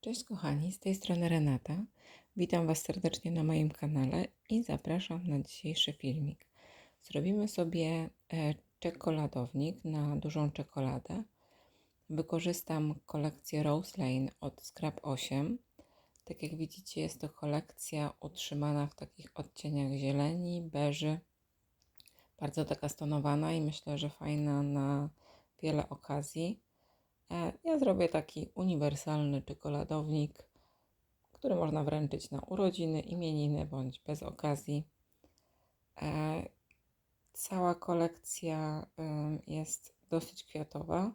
Cześć kochani, z tej strony Renata. Witam Was serdecznie na moim kanale i zapraszam na dzisiejszy filmik. Zrobimy sobie e, czekoladownik na dużą czekoladę. Wykorzystam kolekcję Rose Lane od Scrap 8. Tak jak widzicie jest to kolekcja utrzymana w takich odcieniach zieleni, beży. Bardzo taka stonowana i myślę, że fajna na wiele okazji. E, ja zrobię taki uniwersalny czekoladownik, który można wręczyć na urodziny, imieniny bądź bez okazji. E, cała kolekcja jest dosyć kwiatowa,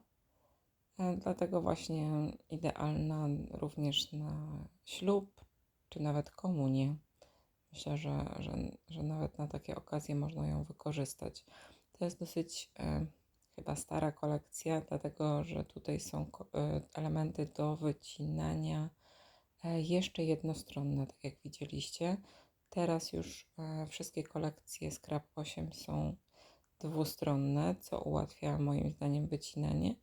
e, dlatego właśnie idealna również na ślub czy nawet komunię. Myślę, że, że, że nawet na takie okazje można ją wykorzystać. To jest dosyć chyba stara kolekcja, dlatego że tutaj są e, elementy do wycinania e, jeszcze jednostronne, tak jak widzieliście. Teraz już e, wszystkie kolekcje Scrap 8 są dwustronne, co ułatwia moim zdaniem wycinanie.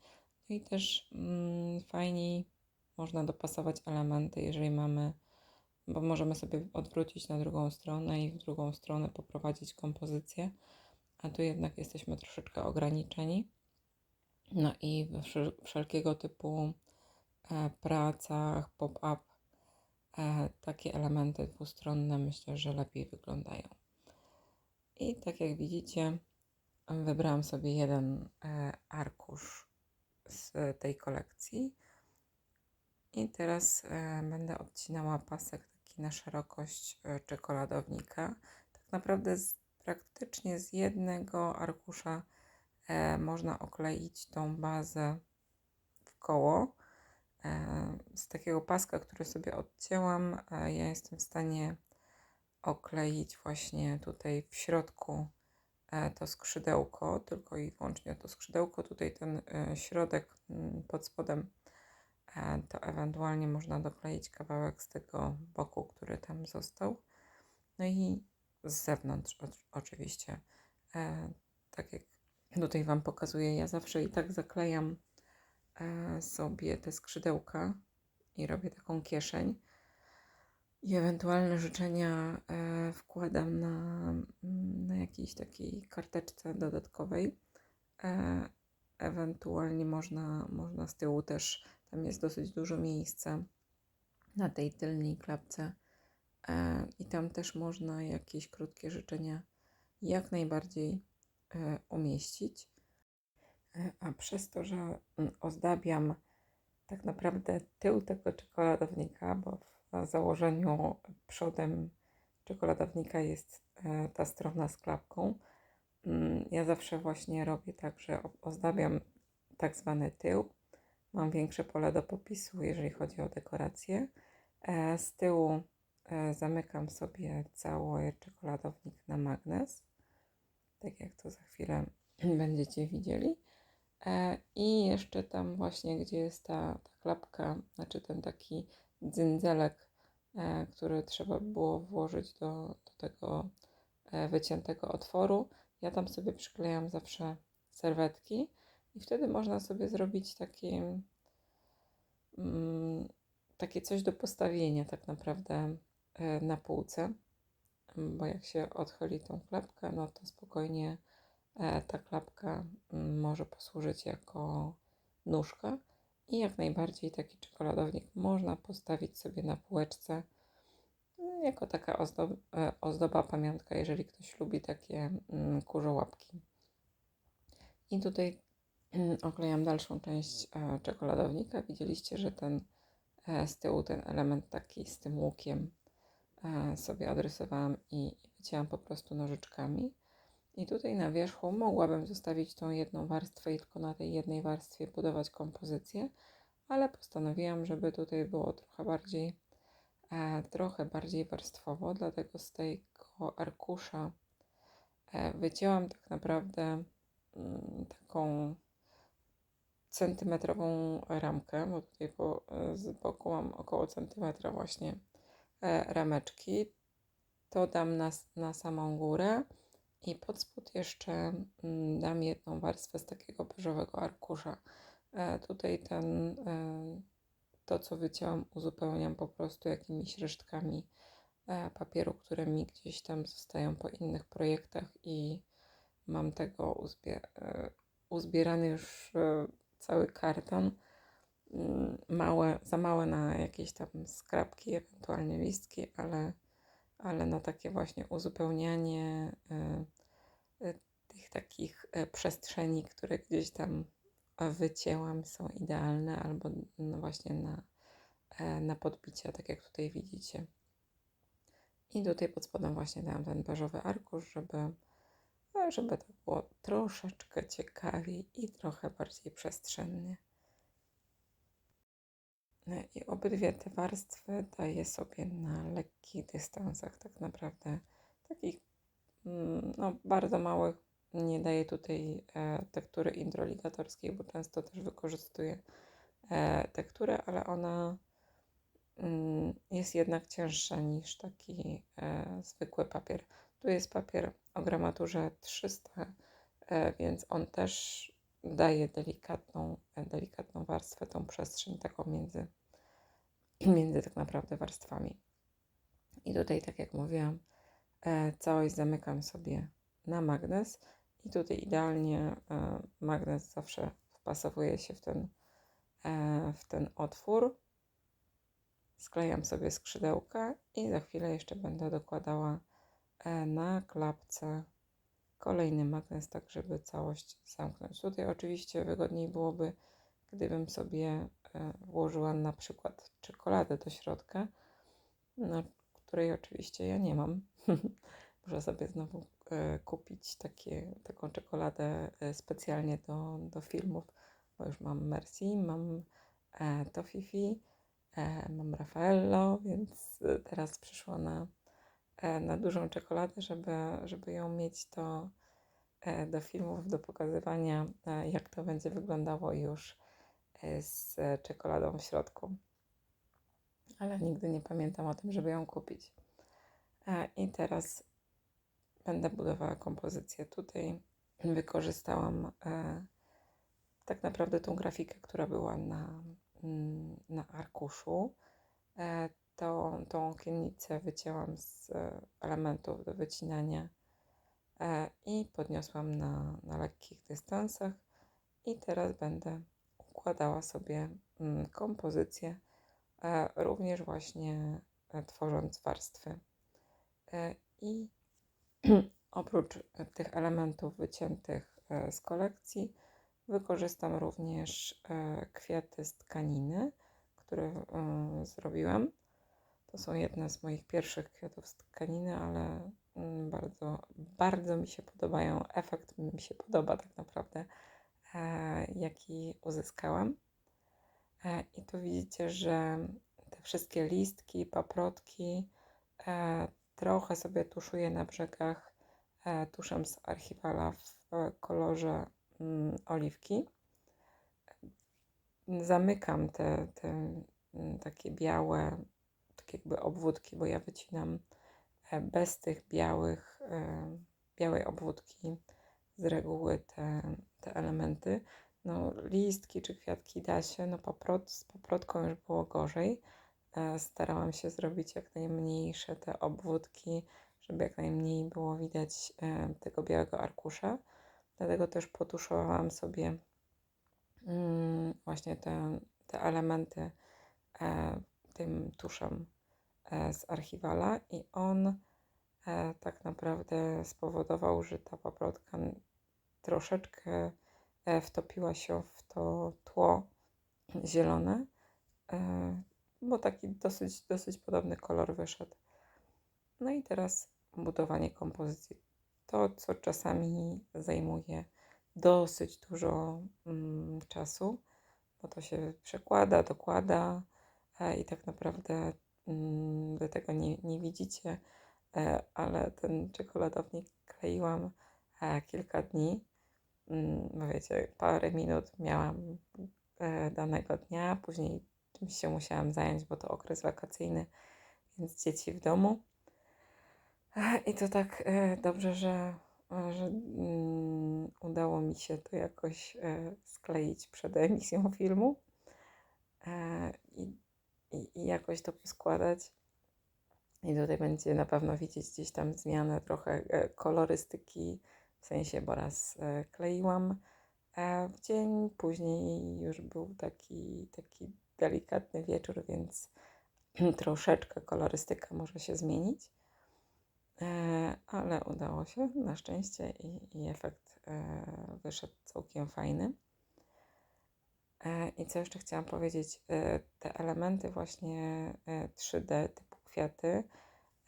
No i też mm, fajniej można dopasować elementy, jeżeli mamy, bo możemy sobie odwrócić na drugą stronę i w drugą stronę poprowadzić kompozycję a tu jednak jesteśmy troszeczkę ograniczeni. No i w wszelkiego typu e, pracach, pop-up, e, takie elementy dwustronne myślę, że lepiej wyglądają. I tak jak widzicie, wybrałam sobie jeden e, arkusz z tej kolekcji. I teraz będę odcinała pasek taki na szerokość czekoladownika. Tak naprawdę z praktycznie z jednego arkusza e, można okleić tą bazę w koło. E, z takiego paska, który sobie odcięłam, e, ja jestem w stanie okleić właśnie tutaj w środku to skrzydełko, tylko i wyłącznie to skrzydełko. Tutaj ten środek mm, pod spodem to ewentualnie można dokleić kawałek z tego boku, który tam został. No i z zewnątrz oczywiście. E, tak jak tutaj Wam pokazuję, ja zawsze i tak zaklejam e, sobie te skrzydełka i robię taką kieszeń. I ewentualne życzenia e, wkładam na, na jakiejś takiej karteczce dodatkowej. E, ewentualnie można, można z tyłu też, tam jest dosyć dużo miejsca na tej tylnej klapce I tam też można jakieś krótkie życzenia jak najbardziej e, umieścić. E, a przez to, że mm, ozdabiam tak naprawdę tył tego czekoladownika, bo w założeniu przodem czekoladownika jest ta strona z klapką, mm, ja zawsze właśnie robię tak, że ozdabiam tak zwany tył. Mam większe pole do popisu, jeżeli chodzi o dekorację. Z tyłu E, zamykam sobie cały czekoladownik na magnes, tak jak to za chwilę będziecie widzieli. E, I jeszcze tam właśnie, gdzie jest ta, ta klapka, znaczy ten taki dzyndzelek, e, który trzeba było włożyć do, do tego wyciętego otworu, ja tam sobie przyklejam zawsze serwetki i wtedy można sobie zrobić takie, mm, takie coś do postawienia tak naprawdę E, na półce, bo jak się odchyli tą klapkę, no to spokojnie e, ta klapka mm, może posłużyć jako nóżka i jak najbardziej taki czekoladownik można postawić sobie na półeczce mm, jako taka ozdoba, e, ozdoba pamiątka, jeżeli ktoś lubi takie mm, kurzołapki. I tutaj oklejam dalszą część czekoladownika. Widzieliście, że ten z tyłu ten element taki z tym łukiem sobie odrysowałam i wycięłam po prostu nożyczkami. I tutaj na wierzchu mogłabym zostawić tą jedną warstwę i tylko na tej jednej warstwie budować kompozycję, ale postanowiłam, żeby tutaj było trochę bardziej, e, trochę bardziej warstwowo, dlatego z tego arkusza e, wycięłam tak naprawdę mm, taką centymetrową ramkę, bo tutaj po, z boku mam około centymetra właśnie E, rameczki. To dam na, na samą górę i pod spód jeszcze mm, dam jedną warstwę z takiego beżowego arkusza. E, tutaj ten, e, to, co wycięłam, uzupełniam po prostu jakimiś resztkami e, papieru, które mi gdzieś tam zostają po innych projektach i mam tego uzbie e, uzbierany już cały karton. Mm, Małe, za małe na jakieś tam skrapki, ewentualnie listki, ale, ale na takie właśnie uzupełnianie e, e, tych takich przestrzeni, które gdzieś tam wycięłam, są idealne, albo no właśnie na, e, na podbicia, tak jak tutaj widzicie. I tutaj pod spodem właśnie dałam ten beżowy arkusz, żeby, żeby to było troszeczkę ciekawiej i trochę bardziej przestrzennie. E, I obydwie te warstwy daję sobie na lekkich dystansach, tak naprawdę takich mm, no, bardzo małych. Nie daję tutaj e, tektury introligatorskiej, bo często też wykorzystuję e, tekturę, ale ona mm, jest jednak cięższa niż taki e, zwykły papier. Tu jest papier o gramaturze 300, e, więc on też daje delikatną, delikatną warstwę, tą przestrzeń taką między, między tak naprawdę warstwami. I tutaj, tak jak mówiłam, e, całość zamykam sobie na magnes i tutaj idealnie e, magnes zawsze wpasowuje się w ten, e, w ten otwór. Sklejam sobie skrzydełka i za chwilę jeszcze będę dokładała na klapce kolejny magnes, tak żeby całość zamknąć. Tutaj oczywiście wygodniej byłoby, gdybym sobie e, włożyła na przykład czekoladę do środka, na której oczywiście ja nie mam. Muszę sobie znowu e, kupić takie, taką czekoladę e, specjalnie do, do filmów, bo już mam Merci, mam Tofifi, mam Raffaello, więc teraz przyszło na, na dużą czekoladę, żeby, żeby ją mieć to e, do filmów, do pokazywania, e, jak to będzie wyglądało już e, z e, czekoladą w środku. Ale nigdy nie pamiętam o tym, żeby ją kupić. E, I teraz będę budowała kompozycję. Tutaj wykorzystałam e, tak naprawdę tą grafikę, która była na, mm, na arkuszu. Tą, tą okiennicę wycięłam z e, elementów do wycinania e, i podniosłam na, na lekkich dystansach. I teraz będę układała sobie mm, kompozycję, e, również właśnie tworząc warstwy. I oprócz tych elementów wyciętych z kolekcji, wykorzystam również kwiaty z tkaniny, które e, zrobiłam. To są jedne z moich pierwszych kwiatów z tkaniny, ale mm, bardzo, bardzo mi się podobają. Efekt mi się podoba tak naprawdę, e, jaki uzyskałam. E, I tu widzicie, że te wszystkie listki, paprotki e, trochę sobie tuszuję na brzegach tuszem z archiwala w kolorze mm, oliwki. Zamykam te, te mm, takie białe, tak jakby obwódki, bo ja wycinam e, bez tych białych, e, białej obwódki z reguły te, te elementy. No, listki czy kwiatki da się, no paprot, z paprotką już było gorzej. E, starałam się zrobić jak najmniejsze te obwódki, żeby jak najmniej było widać tego białego arkusza. Dlatego też potuszowałam sobie mm, właśnie te, te elementy tym tuszem e, z archiwala i on e, tak naprawdę spowodował, że ta paprotka troszeczkę e, wtopiła się w to tło zielone, bo taki dosyć, dosyć podobny kolor wyszedł. No i teraz budowanie kompozycji. To, co czasami zajmuje dosyć dużo mm, czasu, bo to się przekłada, dokłada i tak naprawdę mm, wy tego nie, nie widzicie, e, ale ten czekoladownik kleiłam e, kilka dni. No wiecie, parę minut miałam e, danego dnia, później czymś się musiałam zająć, bo to okres wakacyjny, więc dzieci w domu. E, I to tak e, dobrze, że, e, że mm, udało mi się to jakoś e, skleić przed emisją filmu. e, i, i, i jakoś to poskładać. I tutaj będzie na pewno widzieć gdzieś tam zmianę trochę e, kolorystyki, w sensie, bo raz e, kleiłam e, w dzień, później już był taki, taki delikatny wieczór, więc troszeczkę kolorystyka może się zmienić. Ale udało się na szczęście i, i efekt wyszedł całkiem fajny. I co jeszcze chciałam powiedzieć? Te elementy właśnie 3D typu kwiaty.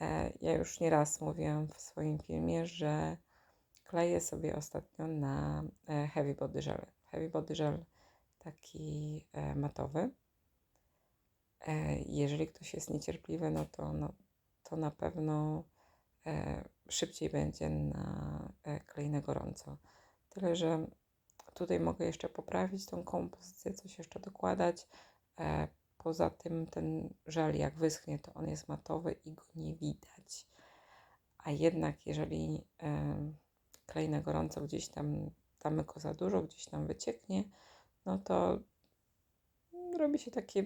E, ja już nieraz mówiłam w swoim filmie, że kleję sobie ostatnio na e, Heavy Body Gel. Heavy Body Gel taki e, matowy. Jeżeli ktoś jest niecierpliwy, no to, no, to na pewno szybciej będzie na klej na gorąco. Tyle, że tutaj mogę jeszcze poprawić tą kompozycję, coś jeszcze dokładać. Poza tym ten żel jak wyschnie, to on jest matowy i go nie widać. A jednak jeżeli klej na gorąco gdzieś tam damy go za dużo, gdzieś tam wycieknie, no to robi się takie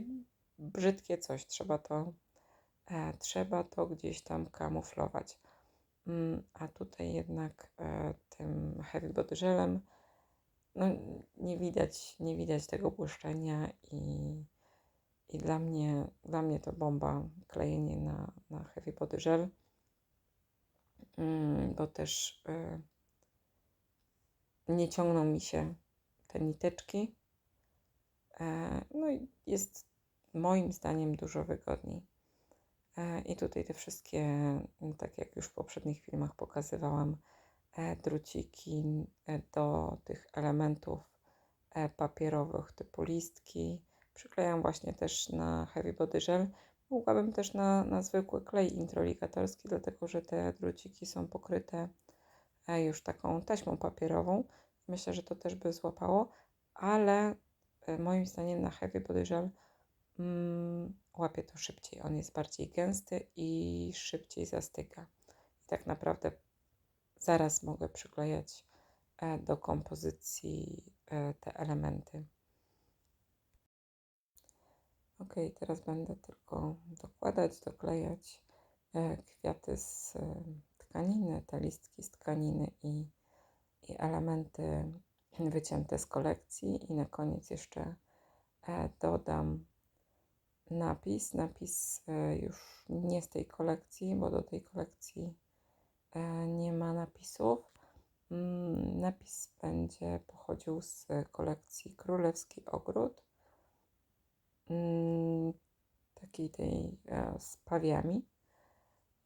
brzydkie coś. Trzeba to, e, trzeba to gdzieś tam kamuflować. Mm, a tutaj jednak e, tym heavy body gelem no, nie widać, nie widać tego błyszczenia i i dla mnie, dla mnie to bomba klejenie na, na Heavy Body Gel, mm, bo też y, nie ciągną mi się te niteczki. E, no i jest moim zdaniem dużo wygodniej. E, I tutaj te wszystkie, tak jak już w poprzednich filmach pokazywałam, druciki do tych elementów papierowych typu listki, Przyklejam właśnie też na Heavy Body Gel. Mogłabym też na, na zwykły klej introligatorski, dlatego że te druciki są pokryte e, już taką taśmą papierową. Myślę, że to też by złapało, ale e, moim zdaniem na Heavy Body Gel mm, łapie to szybciej. On jest bardziej gęsty i szybciej zastyka. I tak naprawdę zaraz mogę przyklejać e, do kompozycji te elementy. Ok, teraz będę tylko dokładać, doklejać e, kwiaty z e, tkaniny, te listki z tkaniny i, i elementy wycięte z kolekcji. I na koniec jeszcze e, dodam napis. Napis już nie z tej kolekcji, bo do tej kolekcji nie ma napisów. Mm, napis będzie pochodził z kolekcji Królewski Ogród Mm, takiej tej e, z pawiami.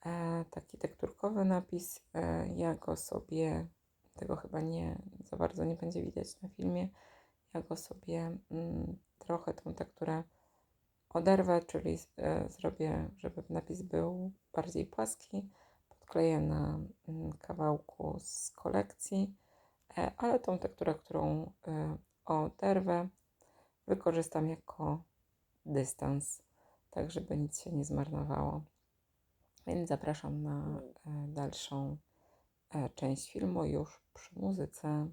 E, taki tekturkowy napis. E, ja go sobie, tego chyba nie za bardzo nie będzie widać na filmie. Ja go sobie mm, trochę tą tekturę oderwę, czyli zrobię, żeby napis był bardziej płaski. Podkleję na mm, kawałku z kolekcji, ale tą tekturę, którą oderwę, wykorzystam jako dystans, tak żeby nic się nie zmarnowało. Więc zapraszam na e, dalszą e, część filmu już przy muzyce.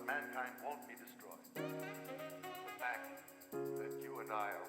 But mankind won't be destroyed. The fact that you and I are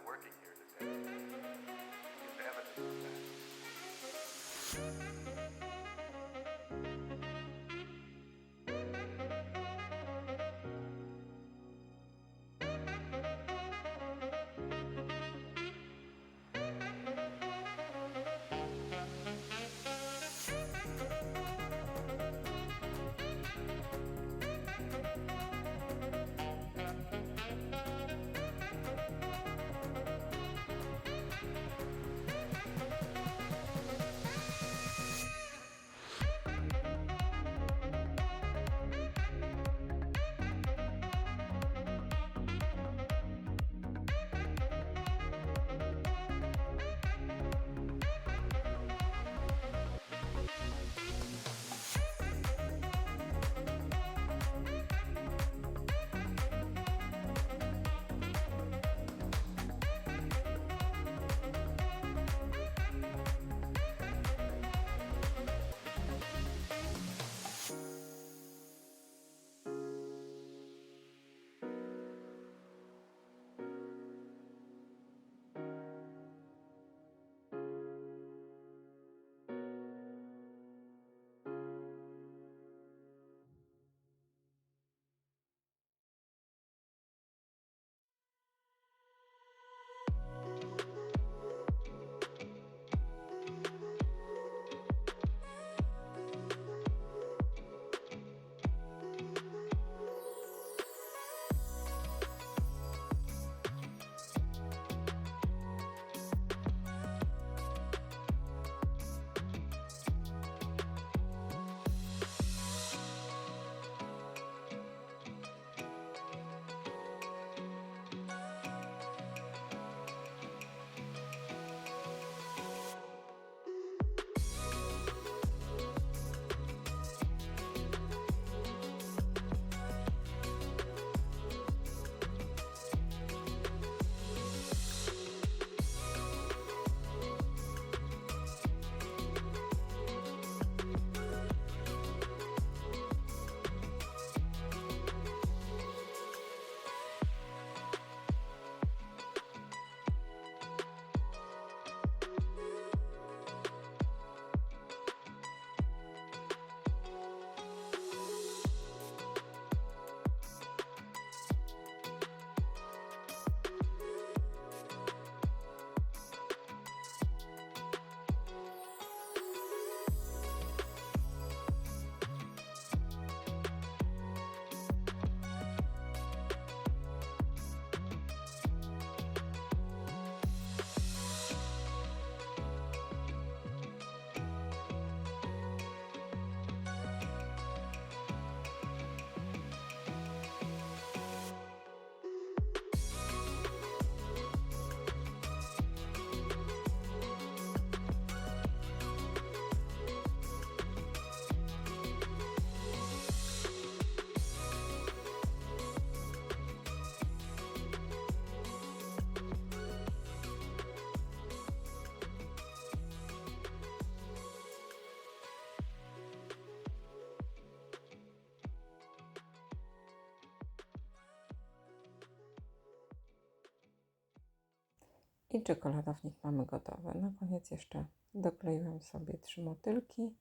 I czekoladownik mamy gotowy. Na koniec jeszcze dokleiłam sobie trzy motylki.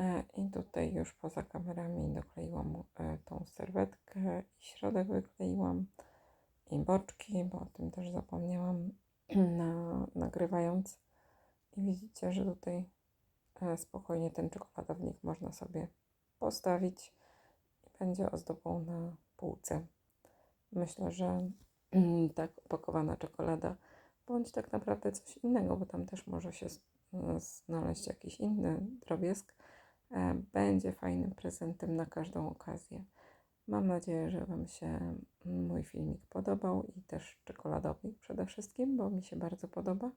E, I tutaj już poza kamerami dokleiłam e, tą serwetkę i środek wykleiłam i boczki, bo o tym też zapomniałam na, nagrywając. I widzicie, że tutaj e, spokojnie ten czekoladownik można sobie postawić i będzie ozdobą na półce. Myślę, że mm, tak opakowana czekolada, bądź tak naprawdę coś innego, bo tam też może się s- znaleźć jakiś inny drobiazg, e, będzie fajnym prezentem na każdą okazję. Mam nadzieję, że Wam się mój filmik podobał i też czekoladownik przede wszystkim, bo mi się bardzo podoba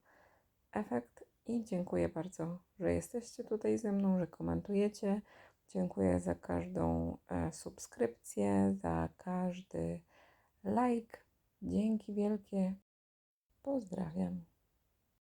efekt i dziękuję bardzo, że jesteście tutaj ze mną, że komentujecie. Dziękuję za każdą e, subskrypcję, za każdy like. Dzięki wielkie. Pozdrawiam.